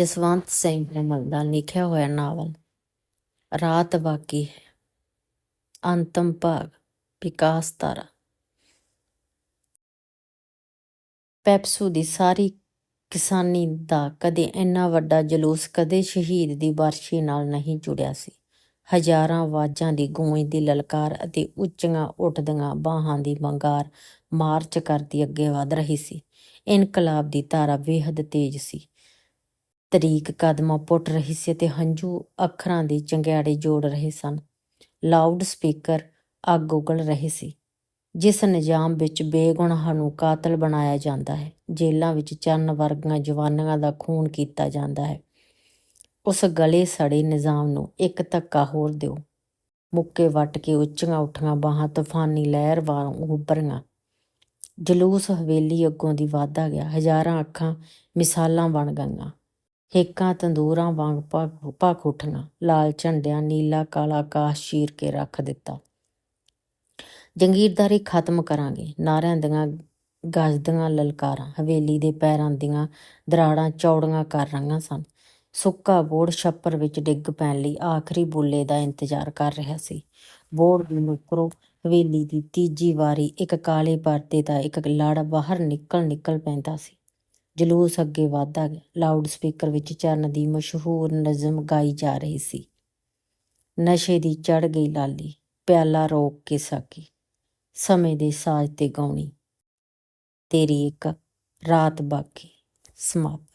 ਜਸਵੰਤ ਸਿੰਘ ਨਿਰਮਲ ਦਾ ਲਿਖਿਆ ਹੋਇਆ ਨਾਵਲ, ਰਾਤ ਬਾਕੀ ਹੈ। ਅੰਤਮ ਭਾਗ, ਵਿਕਾਸ ਤਾਰਾ ਪੈਪਸੂ ਦੀ ਸਾਰੀ ਕਿਸਾਨੀ ਦਾ ਕਦੇ ਇੰਨਾ ਵੱਡਾ ਜਲੂਸ, ਕਦੇ ਸ਼ਹੀਦ ਦੀ ਵਰਸ਼ੀ ਨਾਲ ਨਹੀਂ ਜੁੜਿਆ ਸੀ। ਹਜ਼ਾਰਾਂ ਆਵਾਜ਼ਾਂ ਦੀ ਗੂੰਜ ਦੀ ਲਲਕਾਰ ਅਤੇ ਉੱਚੀਆਂ ਉੱਠਦੀਆਂ ਬਾਹਾਂ ਦੀ ਵੰਗਾਰ ਮਾਰਚ ਕਰਦੀ ਅੱਗੇ ਵਧ ਰਹੀ ਸੀ। ਇਨਕਲਾਬ ਦੀ ਧਾਰਾ ਬੇਹੱਦ ਤੇਜ਼ ਸੀ। ਤਰੀਕ ਕਦਮਾਂ ਪੁੱਟ ਰਹੀ ਸੀ ਤੇ ਹੰਝੂ ਅੱਖਰਾਂ ਦੀ ਚੰਗਿਆੜੀ ਜੋੜ ਰਹੇ ਸਨ। ਲਾਊਡ ਸਪੀਕਰ ਅੱਗ ਉਗਲ ਰਹੇ ਸੀ। ਜਿਸ ਨਿਜ਼ਾਮ ਵਿੱਚ ਬੇਗੁਨਾਹਾਂ ਨੂੰ ਕਾਤਲ ਬਣਾਇਆ ਜਾਂਦਾ ਹੈ, ਜੇਲ੍ਹਾਂ ਵਿੱਚ ਚੰਨ ਵਰਗੀਆਂ ਜਵਾਨਾਂ ਦਾ ਖੂਨ ਕੀਤਾ ਜਾਂਦਾ ਹੈ। ਉਸ ਗਲੇ ਸੜੇ ਨਿਜ਼ਾਮ ਨੂੰ ਇੱਕ ਧੱਕਾ ਹੋਰ ਦਿਓ। ਮੁੱਕੇ ਵੱਟ ਕੇ ਉੱਚੀਆਂ ਉੱਠੀਆਂ ਬਾਹਾਂ ਤੂਫਾਨੀ ਲਹਿਰ ਵਾਂਗ ਉੱਭਰੀਆਂ। ਜਲੂਸ ਹਵੇਲੀ ਅੱਗੋਂ ਦੀ ਵਾਧਾ ਗਿਆ, ਹਜ਼ਾਰਾਂ ਅੱਖਾਂ ਮਿਸਾਲਾਂ ਬਣ ਗਈਆਂ। ਹੇਕਾਂ, ਤੰਦੂਰਾਂ ਵਾਂਗ ਭਖ ਉੱਠਣਾ। ਲਾਲ ਝੰਡਿਆਂ, ਨੀਲਾ, ਕਾਲਾ ਆਕਾਸ਼ ਚੀਰ ਕੇ ਰੱਖ ਦਿੱਤਾ। ਜੰਗੀਰਦਾਰੀ ਖਤਮ ਕਰਾਂਗੇ। ਨਾਰਿਆਂ ਦੀਆਂ ਗੱਜਦੀਆਂ ਲਲਕਾਰਾਂ, ਹਵੇਲੀ ਦੇ ਪੈਰਾਂ ਦੀਆਂ ਦਰਾੜਾਂ ਚੌੜੀਆਂ ਕਰ ਰਹੀਆਂ ਸਨ। ਸੁੱਕਾ ਬੋੜ ਛੱਪਰ ਵਿੱਚ ਡਿੱਗ ਪੈਣ ਲਈ ਆਖਰੀ ਬੁੱਲੇ ਦਾ ਇੰਤਜ਼ਾਰ ਕਰ ਰਿਹਾ ਸੀ। ਬੋੜ ਦੀ ਨੁਕਰੋਂ ਹਵੇਲੀ ਦੀ ਤੀਜੀ ਵਾਰੀ ਇੱਕ ਕਾਲੇ ਪਰਦੇ ਦਾ ਇੱਕ ਲੜ ਬਾਹਰ ਨਿਕਲ ਨਿਕਲ ਪੈਂਦਾ ਸੀ। ਜਲੂਸ ਅੱਗੇ ਵਧਦਾ ਗਿਆ। ਲਾਊਡ ਸਪੀਕਰ ਵਿੱਚ ਚਰਨ ਦੀ ਮਸ਼ਹੂਰ ਨਜ਼ਮ ਗਾਈ ਜਾ ਰਹੀ ਸੀ। ਨਸ਼ੇ ਦੀ ਚੜ ਗਈ ਲਾਲੀ, ਪਿਆਲਾ ਰੋਕ ਕੇ ਸਾਕੀ। ਸਮੇਂ ਦੇ ਸਾਜ਼ ਤੇ ਗਾਉਣੀ। ਤੇਰੀ ਇੱਕ ਰਾਤ ਬਾਕੀ। ਸਮਾਪਤ।